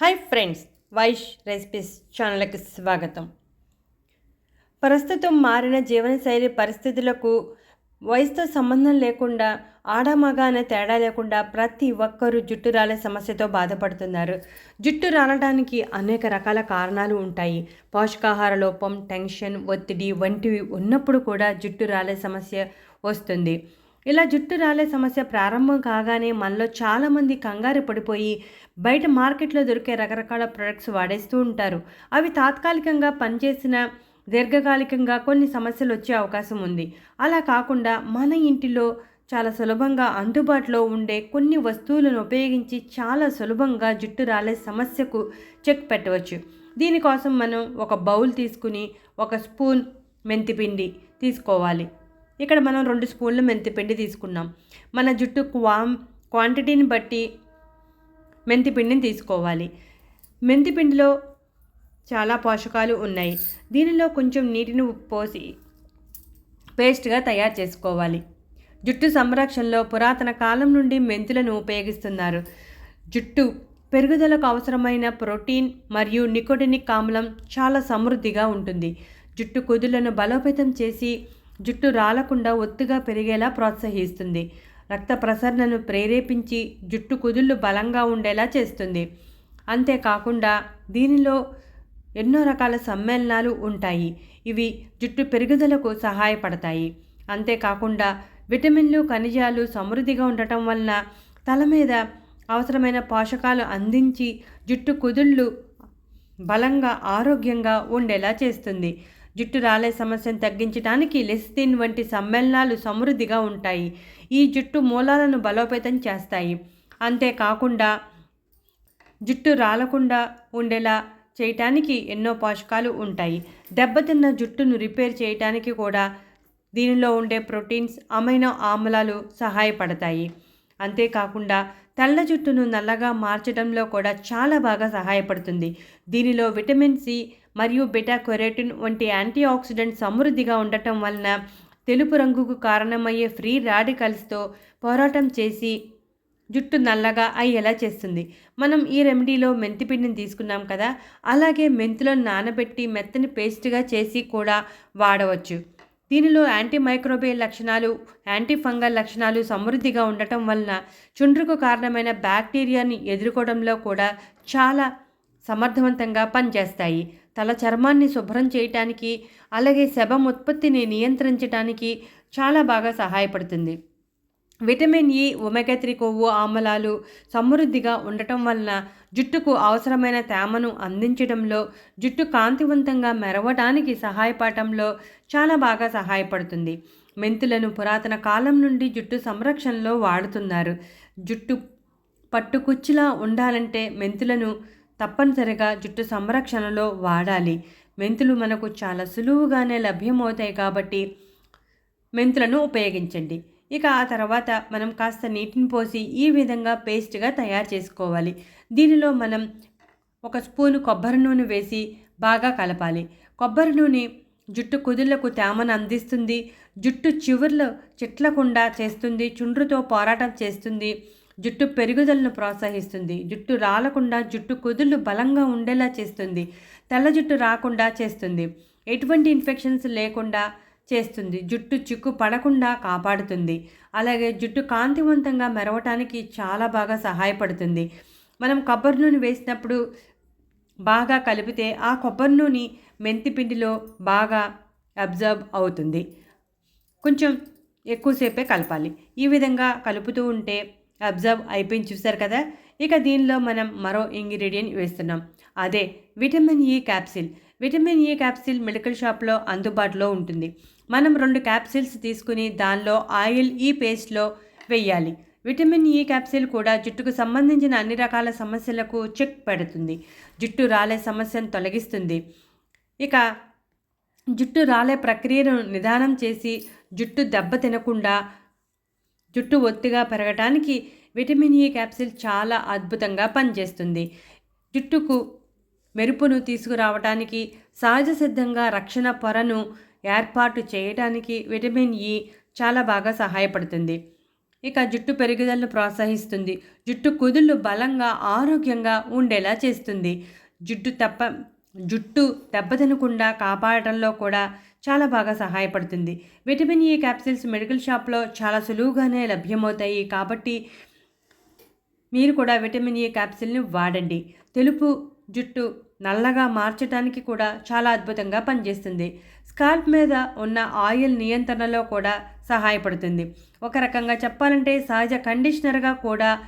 Hi friends Vaish recipes ఛానల్కి స్వాగతం. ప్రస్తుతం మారిన జీవనశైలి పరిస్థితులకు వయసుతో సంబంధం లేకుండా ఆడమగ అనే తేడా లేకుండా ప్రతి ఒక్కరూ జుట్టు రాలే సమస్యతో బాధపడుతున్నారు. జుట్టు రాలడానికి అనేక రకాల కారణాలు ఉంటాయి. పోషకాహార లోపం టెన్షన్ ఒత్తిడి వంటివి ఉన్నప్పుడు కూడా జుట్టు రాలే సమస్య వస్తుంది. ఇలా జుట్టు రాలే సమస్య ప్రారంభం కాగానే మనలో చాలామంది కంగారు పడిపోయి బయట మార్కెట్లో దొరికే రకరకాల ప్రొడక్ట్స్ వాడేస్తూ ఉంటారు. అవి తాత్కాలికంగా పనిచేసిన దీర్ఘకాలికంగా కొన్ని సమస్యలు వచ్చే అవకాశం ఉంది. అలా కాకుండా మన ఇంటిలో చాలా సులభంగా అందుబాటులో ఉండే కొన్ని వస్తువులను ఉపయోగించి చాలా సులభంగా జుట్టు రాలే సమస్యకు చెక్ పెట్టవచ్చు. దీనికోసం మనం ఒక బౌల్ తీసుకుని ఒక స్పూన్ మెంతిపిండి తీసుకోవాలి. ఇక్కడ మనం రెండు స్పూన్లు మెంతిపిండి తీసుకున్నాం. మన జుట్టు క్వామ్ క్వాంటిటీని బట్టి మెంతిపిండిని తీసుకోవాలి. మెంతిపిండిలో చాలా పోషకాలు ఉన్నాయి. దీనిలో కొంచెం నీటిని పోసి పేస్ట్గా తయారు చేసుకోవాలి. జుట్టు సంరక్షణలో పురాతన కాలం నుండి మెంతులను ఉపయోగిస్తున్నారు. జుట్టు పెరుగుదలకు అవసరమైన ప్రోటీన్ మరియు నికోటినిక్ ఆమ్లం చాలా సమృద్ధిగా ఉంటుంది. జుట్టు కుదులను బలోపేతం చేసి జుట్టు రాలకుండా ఒత్తుగా పెరిగేలా ప్రోత్సహిస్తుంది. రక్త ప్రసరణను ప్రేరేపించి జుట్టు కుదుళ్ళు బలంగా ఉండేలా చేస్తుంది. అంతేకాకుండా దీనిలో ఎన్నో రకాల సమ్మేళనాలు ఉంటాయి. ఇవి జుట్టు పెరుగుదలకు సహాయపడతాయి. అంతేకాకుండా విటమిన్లు ఖనిజాలు సమృద్ధిగా ఉండటం వలన తల మీద అవసరమైన పోషకాలు అందించి జుట్టు కుదుళ్ళు బలంగా ఆరోగ్యంగా ఉండేలా చేస్తుంది. జుట్టు రాలే సమస్యను తగ్గించడానికి లెస్తిన్ వంటి సమ్మేళనాలు సమృద్ధిగా ఉంటాయి. ఈ జుట్టు మూలాలను బలోపేతం చేస్తాయి. అంతేకాకుండా జుట్టు రాలకుండా ఉండేలా చేయటానికి ఎన్నో పోషకాలు ఉంటాయి. దెబ్బతిన్న జుట్టును రిపేర్ చేయటానికి కూడా దీనిలో ఉండే ప్రోటీన్స్ అమైనో ఆమ్లాలు సహాయపడతాయి. అంతేకాకుండా తెల్ల జుట్టును నల్లగా మార్చడంలో కూడా చాలా బాగా సహాయపడుతుంది. దీనిలో విటమిన్ సి మరియు బెటా క్వెరేటిన్ వంటి యాంటీ ఆక్సిడెంట్ సమృద్ధిగా ఉండటం వలన తెలుపు రంగుకు కారణమయ్యే ఫ్రీ రాడికల్స్తో పోరాటం చేసి జుట్టు నల్లగా అయ్యేలా చేస్తుంది. మనం ఈ రెమెడీలో మెంతిపిండిని తీసుకున్నాం కదా అలాగే మెంతులను నానబెట్టి మెత్తని పేస్ట్గా చేసి కూడా వాడవచ్చు. దీనిలో యాంటీ మైక్రోబియల్ లక్షణాలు యాంటీ ఫంగల్ లక్షణాలు సమృద్ధిగా ఉండటం వలన చుండ్రుకు కారణమైన బ్యాక్టీరియాని ఎదుర్కోవడంలో కూడా చాలా సమర్థవంతంగా పనిచేస్తాయి. తల చర్మాన్ని శుభ్రం చేయటానికి అలాగే శబం ఉత్పత్తిని నియంత్రించడానికి చాలా బాగా సహాయపడుతుంది. విటమిన్ e, ఈ ఒమెగా త్రీ కొవ్వు ఆమ్లాలు సమృద్ధిగా ఉండటం వలన జుట్టుకు అవసరమైన తేమను అందించడంలో జుట్టు కాంతివంతంగా మెరవడానికి సహాయపడటంలో చాలా బాగా సహాయపడుతుంది. మెంతులను పురాతన కాలం నుండి జుట్టు సంరక్షణలో వాడుతున్నారు. జుట్టు పట్టుకుచ్చిలా ఉండాలంటే మెంతులను తప్పనిసరిగా జుట్టు సంరక్షణలో వాడాలి. మెంతులు మనకు చాలా సులువుగానే లభ్యమవుతాయి కాబట్టి మెంతులను ఉపయోగించండి. ఇక ఆ తర్వాత మనం కాస్త నీటిని పోసి ఈ విధంగా పేస్ట్గా తయారు చేసుకోవాలి. దీనిలో మనం ఒక స్పూను కొబ్బరి నూనె వేసి బాగా కలపాలి. కొబ్బరి నూనె జుట్టు కుదుళ్ళకు తేమను అందిస్తుంది. జుట్టు చివర్లు చిట్లకుండా చేస్తుంది. చుండ్రుతో పోరాటం చేస్తుంది. జుట్టు పెరుగుదలను ప్రోత్సహిస్తుంది. జుట్టు రాలకుండా జుట్టు కుదుళ్ళు బలంగా ఉండేలా చేస్తుంది. తెల్ల జుట్టు రాకుండా చేస్తుంది. ఎటువంటి ఇన్ఫెక్షన్స్ లేకుండా చేస్తుంది. జుట్టు చిక్కు పడకుండా కాపాడుతుంది. అలాగే జుట్టు కాంతివంతంగా మెరవటానికి చాలా బాగా సహాయపడుతుంది. మనం కొబ్బరి నూనె వేసినప్పుడు బాగా కలిపితే ఆ కొబ్బరి నూనె మెంతిపిండిలో బాగా అబ్జర్వ్ అవుతుంది. కొంచెం ఎక్కువసేపే కలపాలి. ఈ విధంగా కలుపుతూ ఉంటే అబ్జర్వ్ అయిపోయింది చూసారు కదా? ఇక దీనిలో మనం మరో ఇంగ్రీడియంట్ వేస్తున్నాం. అదే విటమిన్ e ఈ క్యాప్సిల్ విటమిన్ e ఈ క్యాప్సిల్ మెడికల్ షాప్లో అందుబాటులో ఉంటుంది. మనం రెండు క్యాప్సిల్స్ తీసుకుని దానిలో ఆయిల్ e ఈ పేస్ట్లో వేయాలి. విటమిన్ ఈ క్యాప్సిల్ కూడా జుట్టుకు సంబంధించిన అన్ని రకాల సమస్యలకు చెక్ పెడుతుంది. జుట్టు రాలే సమస్యను తొలగిస్తుంది. ఇక జుట్టు రాలే ప్రక్రియను నిదానం చేసి జుట్టు దెబ్బ తినకుండా జుట్టు ఒత్తిగా పెరగటానికి విటమిన్ ఈ క్యాప్సిల్ చాలా అద్భుతంగా పనిచేస్తుంది. జుట్టుకు మెరుపును తీసుకురావటానికి సహజ సిద్ధంగా రక్షణ పొరను ఏర్పాటు చేయడానికి విటమిన్ ఈ చాలా బాగా సహాయపడుతుంది. ఇక జుట్టు పెరుగుదలను ప్రోత్సహిస్తుంది. జుట్టు కుదుళ్ళు బలంగా ఆరోగ్యంగా ఉండేలా చేస్తుంది. జుట్టు తప్ప జుట్టు దెబ్బతినకుండా కాపాడటంలో కూడా చాలా బాగా సహాయపడుతుంది. విటమిన్ ఈ క్యాప్సిల్స్ మెడికల్ షాప్లో చాలా సులువుగానే లభ్యమవుతాయి. కాబట్టి మీరు కూడా విటమిన్ ఈ క్యాప్సిల్ని వాడండి. తెలుపు జుట్టు నల్లగా మార్చడానికి కూడా చాలా అద్భుతంగా పనిచేస్తుంది. స్కాల్ప్ మీద ఉన్న ఆయిల్ నియంత్రణలో కూడా సహాయపడుతుంది. ఒక రకంగా చెప్పాలంటే సహజ కండిషనర్గా కూడా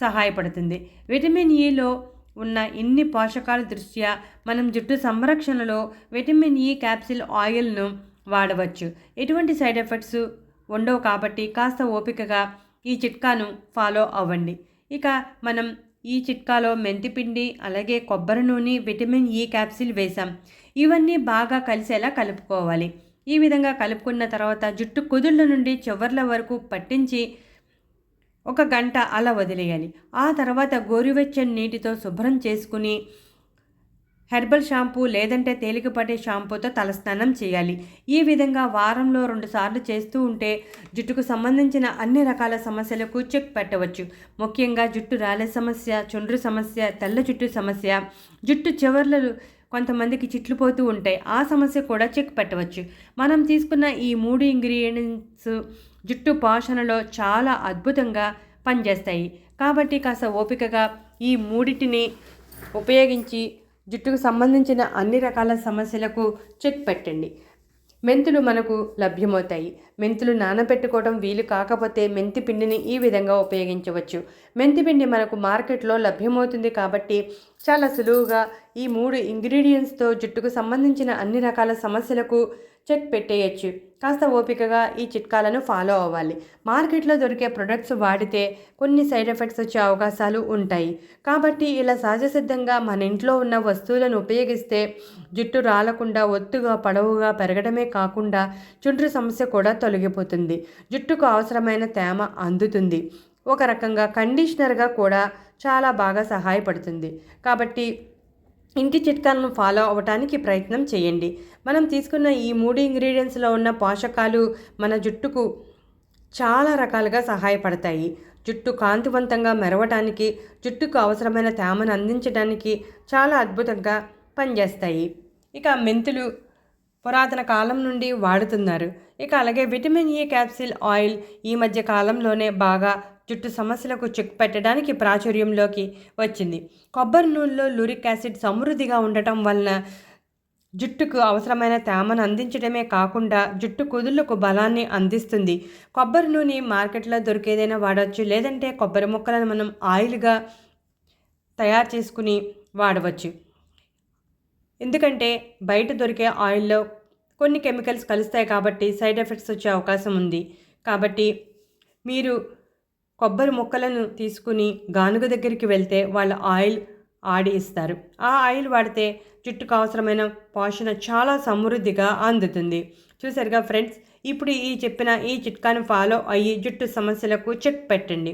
సహాయపడుతుంది. విటమిన్ ఈలో ఉన్న ఇన్ని పోషకాల దృష్ట్యా మనం జుట్టు సంరక్షణలో విటమిన్ ఈ క్యాప్సిల్ ఆయిల్ను వాడవచ్చు. ఎటువంటి సైడ్ ఎఫెక్ట్స్ ఉండవు కాబట్టి కాస్త ఓపికగా ఈ చిట్కాను ఫాలో అవ్వండి. ఇక మనం ఈ చిట్కాలో మెంతిపిండి అలాగే కొబ్బరి నూనె విటమిన్ ఈ క్యాప్సిల్ వేసాం ఇవన్నీ బాగా కలిసేలా కలుపుకోవాలి. ఈ విధంగా కలుపుకున్న తర్వాత జుట్టు కుదుళ్ళ నుండి చివర్ల వరకు పట్టించి ఒక గంట అలా వదిలేయాలి. ఆ తర్వాత గోరువెచ్చని నీటితో శుభ్రం చేసుకుని హెర్బల్ షాంపూ లేదంటే తేలికపడే షాంపూతో తలస్నానం చేయాలి. ఈ విధంగా వారంలో రెండు సార్లు చేస్తూ ఉంటే జుట్టుకు సంబంధించిన అన్ని రకాల సమస్యలకు చెక్ పెట్టవచ్చు. ముఖ్యంగా జుట్టు రాలే సమస్య చుండ్రు సమస్య తెల్ల జుట్టు సమస్య జుట్టు చివర్లు కొంతమందికి చిట్లు పోతూ ఉంటాయి. ఆ సమస్య కూడా చెక్ పెట్టవచ్చు. మనం తీసుకున్న ఈ మూడు ఇంగ్రీడియంట్స్ జుట్టు పోషణలో చాలా అద్భుతంగా పనిచేస్తాయి. కాబట్టి కాస్త ఓపికగా ఈ మూడిటిని ఉపయోగించి జుట్టుకు సంబంధించిన అన్ని రకాల సమస్యలకు చెక్ పెట్టండి. మెంతులు మనకు లభ్యమవుతాయి. మెంతులు నానబెట్టుకోవడం వీలు కాకపోతే మెంతి పిండిని ఈ విధంగా ఉపయోగించవచ్చు. మెంతి పిండి మనకు మార్కెట్లో లభ్యమవుతుంది కాబట్టి చాలా సులువుగా ఈ మూడు ఇంగ్రీడియంట్స్తో జుట్టుకు సంబంధించిన అన్ని రకాల సమస్యలకు చెక్ పెట్టేయచ్చు. కాస్త ఓపికగా ఈ చిట్కాలను ఫాలో అవ్వాలి. మార్కెట్లో దొరికే ప్రొడక్ట్స్ వాడితే కొన్ని సైడ్ ఎఫెక్ట్స్ వచ్చే అవకాశాలు ఉంటాయి. కాబట్టి ఇలా సహజసిద్ధంగా మన ఇంట్లో ఉన్న వస్తువులను ఉపయోగిస్తే జుట్టు రాలకుండా ఒత్తుగా పొడవుగా పెరగడమే కాకుండా చుండ్రు సమస్య కూడా తొలగిపోతుంది. జుట్టుకు అవసరమైన తేమ అందుతుంది. ఒక రకంగా కండిషనర్గా కూడా చాలా బాగా సహాయపడుతుంది. కాబట్టి ఇంటి చిట్కాలను ఫాలో అవ్వటానికి ప్రయత్నం చేయండి. మనం తీసుకున్న ఈ మూడు ఇంగ్రీడియంట్స్లో ఉన్న పోషకాలు మన జుట్టుకు చాలా రకాలుగా సహాయపడతాయి. జుట్టు కాంతివంతంగా మెరవటానికి జుట్టుకు అవసరమైన తేమను అందించడానికి చాలా అద్భుతంగా పనిచేస్తాయి. ఇక మెంతులు పురాతన కాలం నుండి వాడుతున్నారు. ఇక అలాగే విటమిన్ ఈ క్యాప్సిల్ ఆయిల్ ఈ మధ్య కాలంలోనే బాగా జుట్టు సమస్యలకు చెక్ పెట్టడానికి ప్రాచుర్యంలోకి వచ్చింది. కొబ్బరి నూనెలో లూరిక్ యాసిడ్ సమృద్ధిగా ఉండటం వలన జుట్టుకు అవసరమైన తేమను అందించడమే కాకుండా జుట్టు కుదుళ్ళకు బలాన్ని అందిస్తుంది. కొబ్బరి నూనె మార్కెట్లో దొరికేదైనా వాడవచ్చు లేదంటే కొబ్బరి ముక్కలను మనం ఆయిల్గా తయారు చేసుకుని వాడవచ్చు. ఎందుకంటే బయట దొరికే ఆయిల్లో కొన్ని కెమికల్స్ కలుస్తాయి కాబట్టి సైడ్ ఎఫెక్ట్స్ వచ్చే అవకాశం ఉంది. కాబట్టి మీరు కొబ్బరి ముక్కలను తీసుకుని గానుగ దగ్గరికి వెళ్తే వాళ్ళ ఆయిల్ ఆడి ఇస్తారు. ఆ ఆయిల్ వాడితే జుట్టుకు అవసరమైన పోషణ చాలా సమృద్ధిగా అందుతుంది. చూసారుగా ఫ్రెండ్స్ ఇప్పుడు ఈ చెప్పిన ఈ చిట్కాను ఫాలో అయ్యి జుట్టు సమస్యలకు చెక్ పెట్టండి.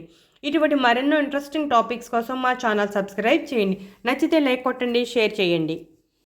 ఇటువంటి మరెన్నో ఇంట్రెస్టింగ్ టాపిక్స్ కోసం మా ఛానల్ సబ్స్క్రైబ్ చేయండి. నచ్చితే లైక్ కొట్టండి షేర్ చేయండి.